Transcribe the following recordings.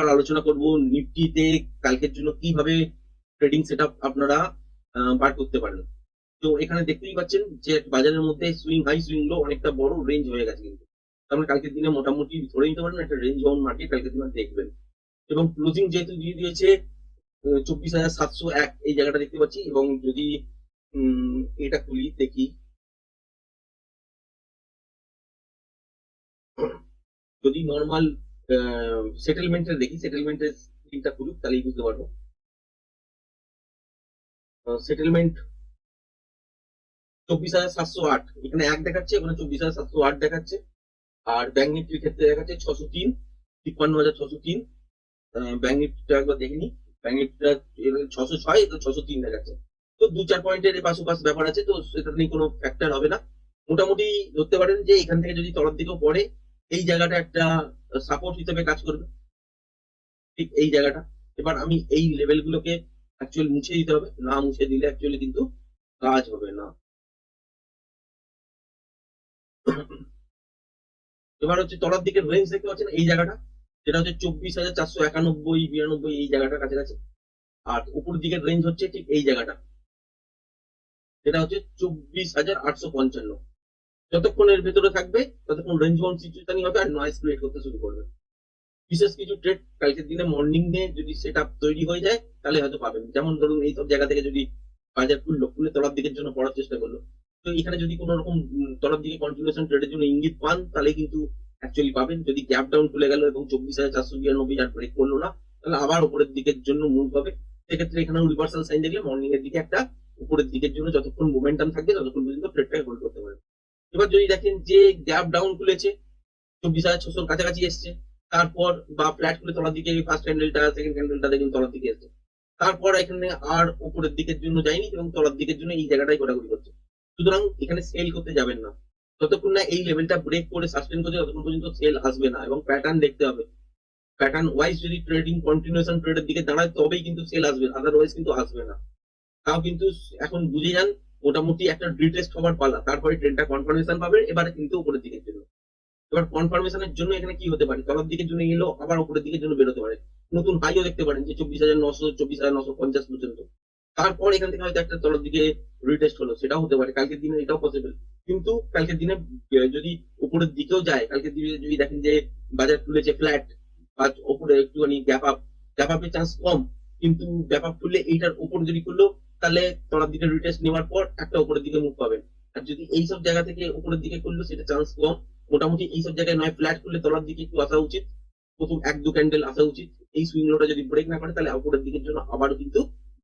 এবার আলোচনা করব নিফটিতে কালকের জন্য কীভাবে ট্রেডিং সেট আপনারা বার করতে পারেন। তো এখানে দেখতেই পাচ্ছেন যে বাজারের মধ্যে সুইং হাই সুইং লো অনেকটা বড় রেঞ্জ হয়ে গেছে কিন্তু। মানে কালকের দিনে মোটামুটি ধরে নিতে পারেন একটা রেঞ্জ বাউন্ড মার্কেট কালকের দিনে দেখবেন। এবং ক্লোজিং যেহেতু দিয়ে দিয়েছে চব্বিশ হাজার সাতশো এক, এই জায়গাটা দেখতে পাচ্ছি। এবং যদি এটা খুলি, দেখি। যদি নর্মাল সেটেলমেন্টের দেখি সেটেলমেন্টের স্ক্রিনটা খুলুক, তাহলেই বুঝতে পারব। সেটেলমেন্ট চব্বিশ হাজার সাতশো আট, এখানে এক দেখাচ্ছে, ওখানে চব্বিশ হাজার সাতশো আট দেখাচ্ছে। আর ব্যাংক নিফটির ক্ষেত্রে দেখাচ্ছে ছশো তিন, তিপ্পান্ন হাজার ছশো তিন। ব্যাংক নিফটিটা একবার দেখে নি। ব্যাংক নিফটিটা ছশো ছয় তো ছশো তিন দেখাচ্ছে। তো দু চার পয়েন্টের এপাশ ব্যাপার আছে, তো সেটা নিয়ে কোনো ফ্যাক্টর হবে না। মোটামুটি ধরতে পারেন যে এখান থেকে যদি তলার দিকেও পড়ে এই জায়গাটা একটা সাপোর্ট হিসেবে কাজ করবে। ঠিক এই জায়গাটা। এবার আমি এই লেভেলগুলোকে অ্যাকচুয়ালি মুছে দিতে হবে। না মুছে দিলে অ্যাকচুয়ালি কিন্তু কাজ হবে না। এবার হচ্ছে তলার দিকের রেঞ্জ দেখতে পাচ্ছেন এই জায়গাটা, যেটা হচ্ছে চব্বিশ হাজার চারশো একানব্বই, বিরানব্বই এই জায়গাটার কাছাকাছি। আর উপর দিকের রেঞ্জ হচ্ছে ঠিক এই জায়গাটা, যেটা হচ্ছে চব্বিশ হাজার আটশো পঞ্চান্ন। যতক্ষণ এর ভেতরে থাকবে, ততক্ষণ রেঞ্জ বাউন্ড সিচুয়েশনই হবে আর নয়েজ ক্রিয়েট করতে শুরু করবে। বিশেষ কিছু ট্রেড কালকের দিনে মর্নিং ডে যদি সেট তৈরি হয়ে যায়, তাহলে হয়তো পাবেন। যেমন ধরুন এই সব জায়গা থেকে যদি বাজার খুললো খুলে তলার দিকের জন্য পড়ার চেষ্টা করল। তো এখানে যদি কোনো রকম তলার দিকে কন্টিনিউশন ট্রেডের জন্য ইঙ্গিত পান, তাহলে কিন্তু অ্যাকচুয়ালি পাবেন। যদি গ্যাপ ডাউন খুলে গেল এবং চব্বিশ হাজার চারশো বিরানব্বই আর ব্রেক করল না, তাহলে আবার উপরের দিকের জন্য মুভ হবে। সেক্ষেত্রে এখানেও রিভার্সাল সাইন দেখলে মর্নিং এর দিকে একটা উপরের দিকের জন্য যতক্ষণ মোমেন্টাম থাকবে, ততক্ষণ পর্যন্ত ট্রেডটাকে হোল্ড করতে পারবেন। এবার যদি দেখেন যে গ্যাপ ডাউন খুলেছে, চব্বিশ হাজার ছশোর কাছাকাছি এসছে, তারপর বা ফ্ল্যাট খুলে তলার দিকে ফার্স্ট ক্যান্ডেলটা সেকেন্ড ক্যান্ডেলটা দেখুন তলার দিকে এসছে। তারপর এখানে আর উপরের দিকের জন্য যায়নি এবং তলার দিকের জন্য এই জায়গাটাই ঘোরাঘুরি করছে। সুতরাং এখানে সেল করতে যাবেন না। যতক্ষণ না এই লেভেলটা ব্রেক করে সাস্টেন করছে, ততক্ষণ পর্যন্ত সেল আসবে না এবং প্যাটার্ন দেখতে হবে। প্যাটার্ন ওয়াইজ যদি ট্রেডিং কন্টিনিউশন ট্রেডের দিকে দাঁড়ায়, তবেই কিন্তু সেল আসবে আদারওয়াইজ কিন্তু আসবে না। তাও কিন্তু এখন বুঝে যান মোটামুটি একটা রিটেস্ট হওয়ার পালা। তারপরে ট্রেনটা কনফার্মেশন পাবে, এবারে কিন্তু উপরের দিকের জন্য। এবার কনফার্মেশনের জন্য এখানে কি হতে পারে? তলার দিকের জন্য এলো, আবার উপরের দিকের জন্য বেরোতে পারে। নতুন হাইও দেখতে পারেন যে চব্বিশ হাজার নশো, চব্বিশ হাজার নশো পঞ্চাশ পর্যন্ত। তারপর এখান থেকে হয়তো একটা তলার দিকে রিটেস্ট হলো, সেটাও হতে পারে। কালকের দিনে এটাও পসিবল কিন্তু কালকের দিনে যদি উপরের দিকেও যায়, কালকের দিনে যদি দেখেন যে বাজার খুলেছে ফ্ল্যাট বা উপরে একটুখানি গ্যাপ আপ গ্যাপ আপের চান্স কম, কিন্তু গ্যাপ আপ খুললে এইটার উপর যদি খুললো তাহলে তলার দিকে রিটেস্ট নেওয়ার পর একটা উপরের দিকে মুখ পাবেন আর যদি এইসব জায়গা থেকে উপরের দিকে করল, সেটা চান্স কম। মোটামুটি এইসব জায়গায় নয় ফ্ল্যাট করলে তলার দিকে একটু আসা উচিত। প্রথম এক দু ক্যান্ডেল আসা উচিত। এই সুইং লোটা যদি ব্রেক না করে, তাহলে উপরের দিকের জন্য আবারও কিন্তু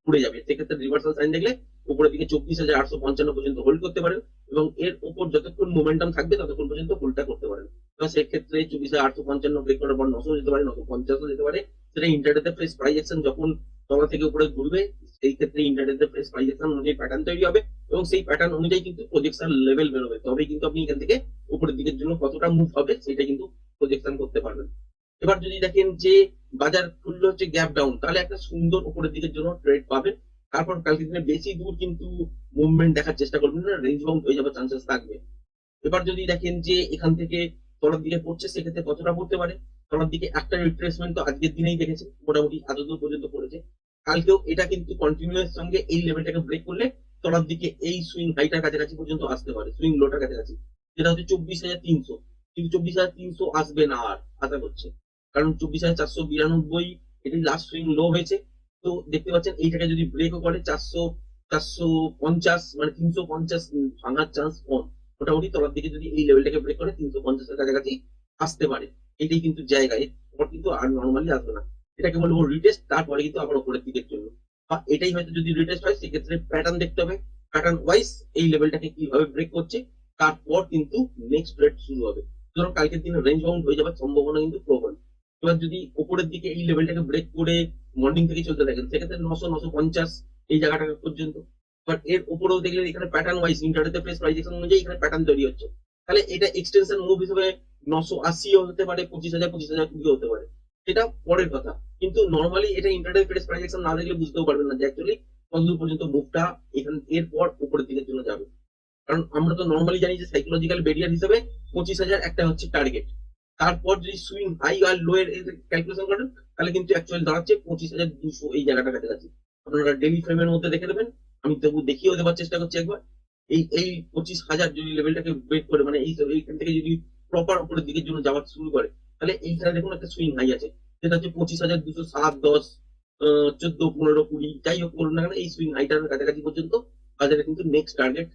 ঘুরে যাবে। সেক্ষেত্রে রিভার্সাল সাইন দেখলে উপরের দিকে চব্বিশ হাজার আটশো পঞ্চান্ন পর্যন্ত হোল্ড করতে পারেন এবং এর উপর যতক্ষণ মোমেন্টাম থাকবে, ততক্ষণ পর্যন্ত হোল্ডটা করতে পারেন। এবার সেক্ষেত্রে চব্বিশ হাজার আটশো পঞ্চান্ন ব্রেক করার পর নশো যেতে পারে, নশো পঞ্চাশও যেতে পারে। সেটা ইন্টারনেটে ফ্রেশ প্রাইস যখন তলা থেকে উপরে ঘুরবে সেই ক্ষেত্রে ইন্টারনেটে ফ্রেশ প্রাইস অ্যাকশন অনুযায়ী প্যাটার্ন তৈরি হবে এবং সেই প্যাটার্ন অনুযায়ী কিন্তু প্রজেকশন লেভেল বেরোবে। তবে কিন্তু আপনি এখান থেকে উপরের দিকের জন্য কতটা মুভ হবে সেটা কিন্তু প্রজেকশন করতে পারবেন। এবার যদি দেখেন যে বাজার খুললো হচ্ছে গ্যাপ ডাউন তাহলে একটা সুন্দর উপরের দিকের জন্য ট্রেড পাবেন। তারপর কালকে দিনে বেশি দূর কিন্তু মুভমেন্ট দেখার চেষ্টা করবেন না রেঞ্জ বাউন্ড হয়ে যাওয়ার চান্সেস থাকবে। এবার যদি দেখেন যে এখান থেকে তলার দিকে পড়ছে, সেক্ষেত্রে কতটা পড়তে পারে? তলার দিকে একটা রিট্রেসমেন্ট তো আজকের দিনেই দেখেছে মোটামুটি দূর পর্যন্ত পড়েছে। কালকেও এটা কিন্তু কন্টিনিউয়াস সঙ্গে এই লেভেলটাকে ব্রেক করলে তলার দিকে এই সুইং হাইটার কাছাকাছি পর্যন্ত আসতে পারে সুইং লোটার কাছাকাছি। যেটা হচ্ছে চব্বিশ হাজার তিনশো। কিন্তু চব্বিশ হাজার তিনশো আসবে না আর, আশা করছে। কারণ চব্বিশ হাজার চারশো বিরানব্বই এটি লাস্ট সুইং লো হয়েছে। তো দেখতে পাচ্ছেন, এইটাকে যদি ব্রেকও করে, চারশো চারশো পঞ্চাশ মানে তিনশো পঞ্চাশ ভাঙার চান্স কম। মোটামুটি তলার দিকে যদি এই লেভেলটাকে ব্রেক করে, তিনশো পঞ্চাশের কাছাকাছি আসতে পারে। এটাই কিন্তু জায়গায় কিন্তু আর নর্মালি আসবে না। এটাকে বলব রিটেস্ট তারপরে কিন্তু আবার উপরের দিকের জন্য বা এটাই হয়তো যদি রিটেস্ট হয়, সেক্ষেত্রে প্যাটার্ন দেখতে হবে। প্যাটার্ন ওয়াইজ এই লেভেলটাকে কীভাবে ব্রেক করছে, তারপর কিন্তু নেক্সট রেট শুরু হবে। সুতরাং কালকের দিনে রেঞ্জ বাউন্ড হয়ে যাওয়ার সম্ভাবনা কিন্তু প্রবল। এবার যদি উপরের দিকে এই লেভেলটাকে ব্রেক করে মর্নিং থেকে চলতে থাকেন, সেক্ষেত্রে নশো নশো পঞ্চাশ এই জায়গাটা পর্যন্ত। বাট এর উপরেও দেখলে এখানে প্যাটার্ন ওয়াইজ ইন্টারনেটে প্রেস প্রাইজেকশন অনুযায়ী এখানে প্যাটার্ন তৈরি হচ্ছে। তাহলে এটা এক্সটেনশন মুভ হিসেবে নশো আশিও হতে পারে, পঁচিশ হাজার পঁচিশ হাজার কুড়িও হতে পারে। সেটা পরের কথা। কিন্তু নর্মালি এটা ইন্টারনেট প্রেস না দেখলে বুঝতেও পারবেন না যে অ্যাকচুয়ালি কতদূর পর্যন্ত মুভটা এখান, এরপর উপরের দিকের জন্য যাবে। কারণ আমরা তো নর্মালি জানি যে সাইকোলজিক্যাল বেরিয়ার হিসেবে পঁচিশ হাজার একটা হচ্ছে টার্গেট তারপর যদি সুইং হাই আর লো এর ক্যালকুলেশন করেন, তাহলে কিন্তু অ্যাকচুয়ালি দাঁড়াচ্ছে পঁচিশ হাজার দুশো এই জায়গাটা কাছাকাছি। আপনারা ডেলি ফ্রেমের মধ্যে দেখে দেবেন আমি তবু দেখিয়েও দেওয়ার চেষ্টা করছি একবার। এই এই পঁচিশ হাজার যদি লেভেলটাকে ব্রেক করে মানে এই, এইখান থেকে যদি প্রপার উপরের দিকের জন্য যাওয়া শুরু করে তাহলে এইখানে দেখুন একটা সুইং হাই আছে। যেটা হচ্ছে পঁচিশ হাজার দুশো সাত, দশ চোদ্দ, পনেরো, কুড়ি, যাই হোক বলুন না কেন, এই সুইং হাইটার কাছাকাছি পর্যন্ত বাজারে কিন্তু নেক্সট টার্গেট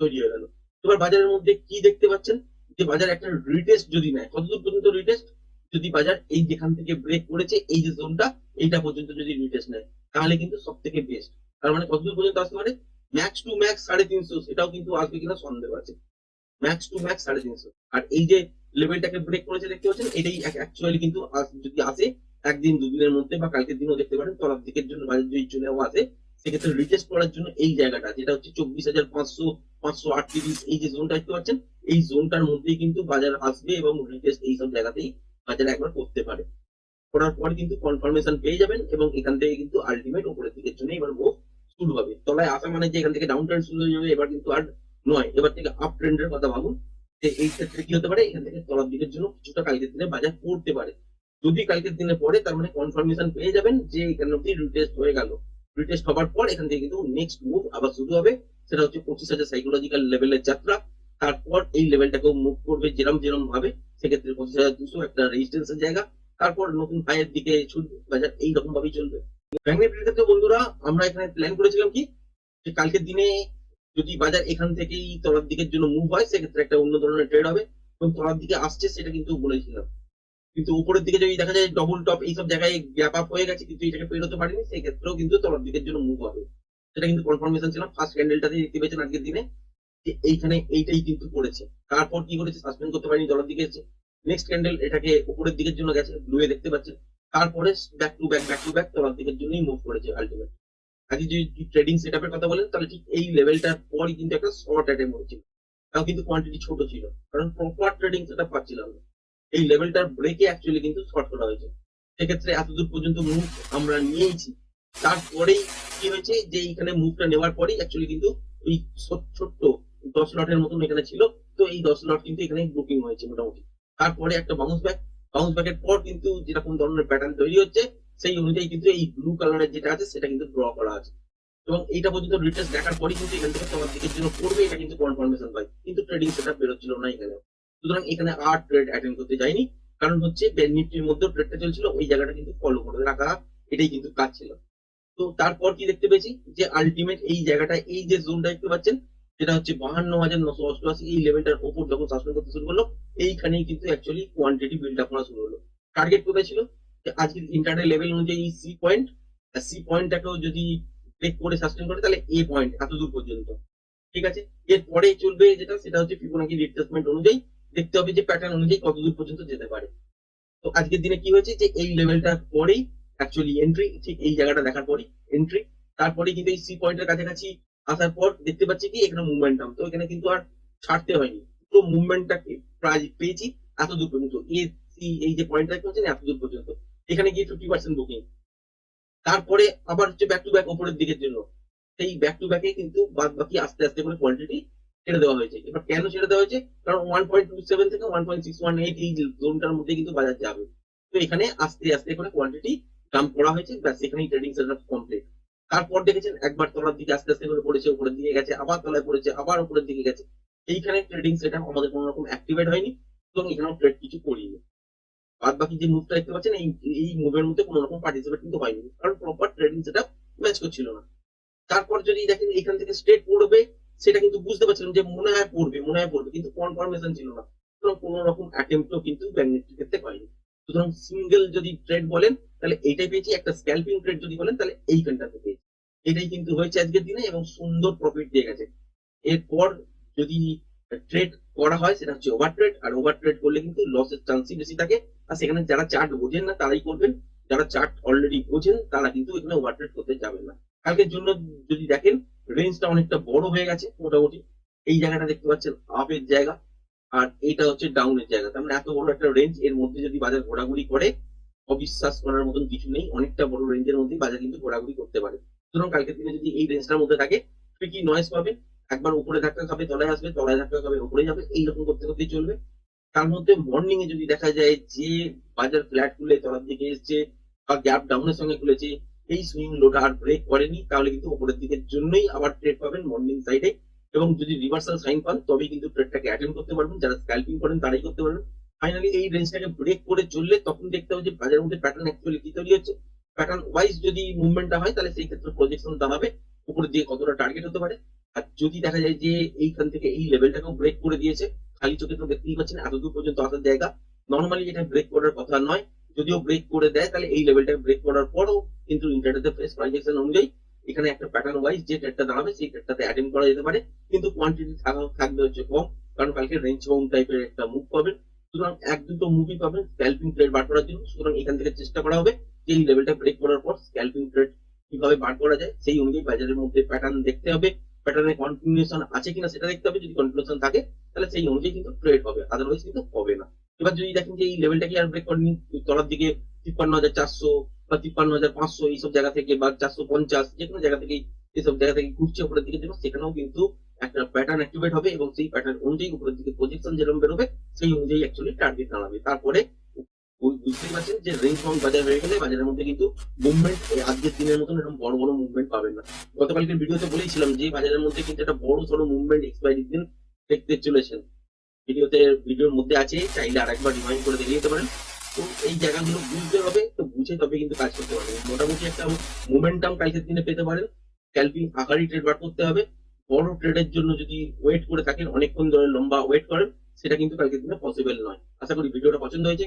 তৈরি হয়ে গেল। এবার বাজারের মধ্যে কি দেখতে পাচ্ছেন? যে বাজার একটা রিটেস্ট যদি নেয়, কতদূর পর্যন্ত রিটেস্ট যদি বাজার এই যেখান থেকে ব্রেক করেছে, এই যে জোনটা এইটা পর্যন্ত যদি রিটেস্ট নেয়, তাহলে কিন্তু সব থেকে বেস্ট তার মানে কতদূর পর্যন্ত আসতে পারে? ম্যাক্স টু ম্যাক্স সাড়ে তিনশো, সেটাও কিন্তু আসবে কিনা সন্দেহ আছে। ম্যাক্স টু ম্যাক্স সাড়ে তিনশো। আর এই যে লেভেলটাকে ব্রেক করেছে দেখতে পাচ্ছেন? এটাই অ্যাকচুয়ালি কিন্তু যদি আসে, একদিন, দুদিনের মধ্যে বা কালকের দিনও দেখতে পারেন, তলার দিকের জন্য বাজার যদি চলেও আসে সেক্ষেত্রে রিটেস্ট করার জন্য এই জায়গাটা, যেটা হচ্ছে চব্বিশ হাজার পাঁচশো পাঁচশো আটত্রিশ এই যে জোনটা দেখতে পাচ্ছেন, এই জোনটার মধ্যেই কিন্তু বাজার আসবে এবং রিটেস্ট এইসব জায়গাতেই বাজার একবার করতে পারে। করার পর কিন্তু কনফার্মেশন পেয়ে যাবেন এবং এখান থেকে কিন্তু আলটিমেট উপরের দিকের জন্য এবার মুভ শুরু হবে। তলায় আসা মানে যে এখান থেকে ডাউন ট্রেন্ড শুরু হয়ে যাবে, এবার কিন্তু আর নয়। এবার থেকে আপ ট্রেন্ডের কথা ভাবুন এই ক্ষেত্রে কি হতে পারে? এখান থেকে তলার দিকের জন্য কিছুটা কালকের দিনে বাজার পড়তে পারে। যদি কালকের দিনে পড়ে, তার মানে কনফার্মেশন পেয়ে যাবেন যে এখানে অব্দি রিটেস্ট হয়ে গেল। রিটেস্ট হবার পর এখান থেকে কিন্তু নেক্সট মুভ আবার শুরু হবে। সেটা হচ্ছে পঁচিশ হাজার সাইকোলজিক্যাল লেভেলের যাত্রা। তারপর এই লেভেলটাকেও মুভ করবে যেরম যেরম ভাবে। সেক্ষেত্রে পঁচিশ হাজার দুশো একটা রেজিস্ট্যান্সের জায়গা। তারপর নতুন হাইয়ের দিকে ছুটবে বাজার এইরকম ভাবেই চলবে। ব্যাংক নিফটির ক্ষেত্রে বন্ধুরা, আমরা এখানে প্ল্যান করেছিলাম কি? যে কালকের দিনে যদি বাজার এখান থেকেই তলার দিকের জন্য মুভ হয়, সেক্ষেত্রে একটা অন্য ধরনের ট্রেড হবে এবং তলার দিকে আসছে সেটা কিন্তু বলেছিলাম। কিন্তু উপরের দিকে যদি দেখা যায় ডবল টপ এইসব জায়গায় গ্যাপ আপ হয়ে গেছে, কিন্তু এটাকে পেরোতে পারেনি সেই ক্ষেত্রেও কিন্তু তলার দিকের জন্য মুভ হবে। সেটা কিন্তু কনফার্মেশন ছিল ফার্স্ট ক্যান্ডেলটাতে দেখতে পেয়েছেন আজকের দিনে, যে এইখানে এইটাই কিন্তু পড়েছে তারপর কি করেছে সাসপেন্ড করতে পারেনি, তলার দিকে এসেছে। নেক্সট ক্যান্ডেল এটাকে উপরের দিকের জন্য গেছে ব্লুয়ে দেখতে পাচ্ছেন। তারপরে back to back back to back তলার দিকের জন্যই মুভ করেছে আলটিমেট আজকে যদি ট্রেডিং সেটআপের কথা বলেন, তাহলে ঠিক এই লেভেলটার পরই কিন্তু একটা শর্ট অ্যাটেম্প হয়েছিল। তাও কিন্তু কোয়ান্টিটি ছোট ছিল, কারণ প্রপার ট্রেডিং সেটআপ পাচ্ছিলাম না। এই লেভেলটার ব্রেকে অ্যাকচুয়ালি কিন্তু শর্ট করা হয়েছে। সেক্ষেত্রে এতদূর পর্যন্ত মুভ আমরা নিয়েছি তারপরেই কি হয়েছে যে এইখানে মুভটা নেওয়ার পরেই অ্যাকচুয়ালি কিন্তু ওই ছোট্ট দশ লটের মতন এখানে ছিল। তো এই দশ লট কিন্তু এখানে বুকিং হয়েছে মোটামুটি। তারপরে একটা বাউন্স ব্যাক বাউন্স ব্যাকের পর কিন্তু যেরকম ধরনের প্যাটার্ন তৈরি হচ্ছে সেই অনুযায়ী কিন্তু এই ব্লু কালারের যেটা আছে, সেটা কিন্তু ড্র করা আছে। এবং এইটা পর্যন্ত রিটেস্ট দেখার পরই কিন্তু এখান থেকে তোমার দিকের জন্য পড়বে, এটা কিন্তু কনফার্মেশন পাই। কিন্তু ট্রেডিং সেটা বেরোচ্ছিল না এখানে। সুতরাং এখানে আর ট্রেড অ্যাটেন্ড করতে যায়নি কারণ হচ্ছে নিফটির মধ্যে ট্রেডটা চলছিল, ওই জায়গাটা কিন্তু ফলো করে রাখা, এটাই কিন্তু কাজ ছিল। তো তারপর কি দেখতে পেয়েছি? যে আলটিমেট এই জায়গাটা, এই যে জোনটা দেখতে পাচ্ছেন যেটা হচ্ছে বাহান্ন হাজার নশো অষ্টআশি। এই লেভেলটার ওপর যখন সাসপেন্ড করতে শুরু করল, এইখানেই কিন্তু অ্যাকচুয়ালি কোয়ান্টিটি বিল্ড আপ করা শুরু হলো। টার্গেট কোথায় ছিল? আজকের ইন্টারডে লেভেল অনুযায়ী সি পয়েন্ট সি পয়েন্টটাকেও যদি করে সাসপেন্ড করে, তাহলে এ পয়েন্ট এত দূর পর্যন্ত। ঠিক আছে? এরপরে চলবে যেটা, সেটা হচ্ছে ফিবোনাকি রিট্রেসমেন্ট অনুযায়ী দেখতে হবে যে প্যাটার্ন অনুযায়ী পর্যন্ত যেতে পারে। তো আজকের দিনে কি হয়েছে? যে এই লেভেলটার পরেই অ্যাকচুয়ালি এন্ট্রি ঠিক এই জায়গাটা দেখার পরেই এন্ট্রি তারপরে কিন্তু এই সি পয়েন্টের কাছাকাছি আসার পর দেখতে পাচ্ছি কি এখানে মুভমেন্টাম তো এখানে কিন্তু আর ছাড়তে হয়নি। পুরো মুভমেন্টটা প্রায় পেয়েছি এত দূর পর্যন্ত। এ সি এই যে পয়েন্টটা দেখতে পাচ্ছেন এত দূর পর্যন্ত। এখানে গিয়ে ফিফটি পার্সেন্ট বুকিং তারপরে আবার হচ্ছে ব্যাক টু ব্যাক ওপরের দিকের জন্য। সেই ব্যাক টু ব্যাকে কিন্তু বাদ বাকি আস্তে আস্তে করে কোয়ান্টিটি ছেড়ে দেওয়া হয়েছে। এবার কেন ছেড়ে দেওয়া হয়েছে? কারণ ওয়ান পয়েন্ট টু সেভেন থেকে one point six one eight এই জোনটার মধ্যে কিন্তু বাজার যাবে তো এখানে আস্তে আস্তে করে কোয়ান্টিটি ডাম্প করা হয়েছে, ব্যাস এখানেই ট্রেডিং সেটআপ কমপ্লিট তারপর দেখেছেন একবার তলার দিকে আস্তে আস্তে করে পড়েছে, উপরের দিকে গেছে, আবার তলায় পড়েছে, আবার উপরের দিকে গেছে। এইখানে ট্রেডিং সেটআপ আমাদের কোনো রকম অ্যাক্টিভেট হয়নি এবং এখানেও ট্রেড কিছু করিনি। বাদ বাকি যে মুভটা দেখতে পাচ্ছেন, এই এই মুভের মধ্যে কোনো রকম পার্টিসিপেট কিন্তু হয়নি। কারণ প্রপার ট্রেডিং সেটা ম্যাচ করছিল না। তারপর যদি দেখেন, এখান থেকে স্ট্রেট পড়বে, সেটা কিন্তু বুঝতে পারছিলাম যে মনে হয় পড়বে, মনে হয় পড়বে, কিন্তু কনফার্মেশন ছিল না। সুতরাং কোনো রকম অ্যাটেম্পটও কিন্তু ব্যাংক ক্ষেত্রে পাইনি সুতরাং সিঙ্গেল যদি ট্রেড বলেন, তাহলে এইটাই পেয়েছি। একটা স্ক্যালপিং ট্রেড যদি বলেন, তাহলে এইখানটাতে পেয়েছি। এটাই কিন্তু হয়েছে আজকের দিনে এবং সুন্দর প্রফিট দিয়ে গেছে। এরপর যদি ট্রেড করা হয়, সেটা হচ্ছে ওভার ট্রেড আর ওভার ট্রেড করলে কিন্তু লসের চান্সই বেশি থাকে। আর সেখানে যারা চার্ট বোঝেন না, তারাই করবেন। যারা চার্ট অলরেডি বোঝেন, তারা কিন্তু এখানে ওভার ট্রেড করতে যাবেন না। কালকের জন্য যদি দেখেন রেঞ্জটা অনেকটা বড় হয়ে গেছে, মোটামুটি। এই জায়গাটা দেখতে পাচ্ছেন আপের জায়গা। আর এইটা হচ্ছে ডাউনের জায়গা। তার মানে এত বড় একটা রেঞ্জ এর মধ্যে যদি বাজার ঘোরাঘুরি করে, অবিশ্বাস করার মতন কিছু নেই। অনেকটা বড় রেঞ্জের মধ্যে বাজার কিন্তু ঘোরাঘুরি করতে পারে। সুতরাং কালকের দিনে যদি এই রেঞ্জটার মধ্যে থাকে কি নয়েস পাবে একবার উপরে ধাক্কা খাবে, তলায় আসবে, তলায় ধাক্কা খাবে, উপরে যাবে, এইরকম করতে করতেই চলবে। তার মধ্যে মর্নিং এ যদি দেখা যায় যে বাজার ফ্ল্যাট খুলে, তলার দিকে এসছে বা গ্যাপ ডাউনের সঙ্গে খুলেছে, এই সুইং লোটা আর ব্রেক করেনি, তাহলে কিন্তু উপরের দিকের জন্যই আবার ট্রেড পাবেন মর্নিং সাইডে এবং যদি রিভার্সাল সাইন পান তবে কিন্তু ট্রেডটাকে অ্যাটেন্ড করতে পারবেন। যারা স্ক্যাল্পিং করেন, তারাই করতে পারবেন। ফাইনালি এই রেঞ্জটাকে ব্রেক করে চললে তখন দেখতে হবে যে বাজারের মধ্যে প্যাটার্ন অ্যাকচুয়ালি কি তৈরি হচ্ছে। প্যাটার্ন ওয়াইজ যদি মুভমেন্টটা হয়, তাহলে সেই ক্ষেত্রে প্রজেকশন দাঁড়াবে। উপরের দিকে কতটা টার্গেট হতে পারে। আর যদি দেখা যায় যে এইখান থেকে এই লেভেলটাকেও ব্রেক করে দিয়েছে, খালি চোখে তো দেখতেই পাচ্ছেন এত দূর পর্যন্ত আসার জায়গা। নর্মালি এটা ব্রেক করার কথা নয়। যদিও ব্রেক করে দেয়, তাহলে এই লেভেলটাকে ব্রেক করার পরও কিন্তু ইন্টারনেটে ফ্রেশ ট্রানজেকশন অনুযায়ী এখানে একটা প্যাটার্ন ওয়াইজ যে ট্রেডটা দাঁড়াবে, সেই ট্রেডটাতে অ্যাটেন্ড করা যেতে পারে। কিন্তু কোয়ান্টিটি থাকবে হচ্ছে কম, কারণ কালকে রেঞ্জ বাউন্ড টাইপের একটা মুভ পাবেন। সুতরাং এক দুটো মুভি পাবেন স্ক্যাল্পিং ট্রেড বার করার জন্য। সুতরাং এখান থেকে চেষ্টা করা হবে যে এই লেভেলটা ব্রেক করার পর স্ক্যাল্পিং ট্রেড কীভাবে বার করা যায়, সেই অনুযায়ী বাজারের মধ্যে প্যাটার্ন দেখতে হবে। প্যাটার্নের কন্টিনিউশন আছে কিনা সেটা দেখতে হবে। যদি কন্টিনিউশন থাকে, তাহলে সেই অনুযায়ী কিন্তু ট্রেড হবে। আদারওয়াইজ কিন্তু হবে না। এবার যদি দেখেন যে এই লেভেলটাকে আর ব্রেক করেনি তলার দিকে তিপ্পান্ন হাজার চারশো বা তিপ্পান্ন হাজার পাঁচশো এইসব জায়গা থেকে বা চারশো পঞ্চাশ যে কোনো জায়গা থেকে এইসব জায়গা থেকে ঘুরছে উপরের দিকে যেন সেখানেও কিন্তু একটা প্যাটার্ন অ্যাক্টিভেট হবে এবং সেই প্যাটার্ন অনুযায়ী উপরের দিকে পজিশন যেরকম বেরোবে, সেই অনুযায়ী অ্যাকচুয়ালি টার্গেট দাঁড়াবে। তারপরে বুঝতেই পারছেন যে রেঞ্জ বাউন্ড বাজার হয়ে গেলে বাজারের মধ্যে কিন্তু মুভমেন্ট আজকের দিনের মতন এরকম বড় বড় মুভমেন্ট পাবেন না। গতকালকের ভিডিওতে বলেছিলাম যে বাজারের মধ্যে কিন্তু একটা বড় সড়ো মুভমেন্ট এক্সপায়ারির দিন দেখতে চলেছেন। ভিডিওতে, ভিডিওর মধ্যে আছে, চাইলে আরেকবার রিমাইন্ড করে দেখে নিতে পারেন। তো এই জায়গাগুলো বুঝতে হবে, তো বুঝে তবে কিন্তু কাজ করতে পারবেন। মোটামুটি একটা মোমেন্টাম কালকের দিনে পেতে পারেন। স্ক্যাল্পিং আকারই ট্রেড বার করতে হবে। বড় ট্রেডের জন্য যদি ওয়েট করে থাকেন, অনেকক্ষণ ধরে লম্বা ওয়েট করেন, সেটা কিন্তু কালকের দিনে পসিবল নয়। আশা করি ভিডিওটা পছন্দ হয়েছে।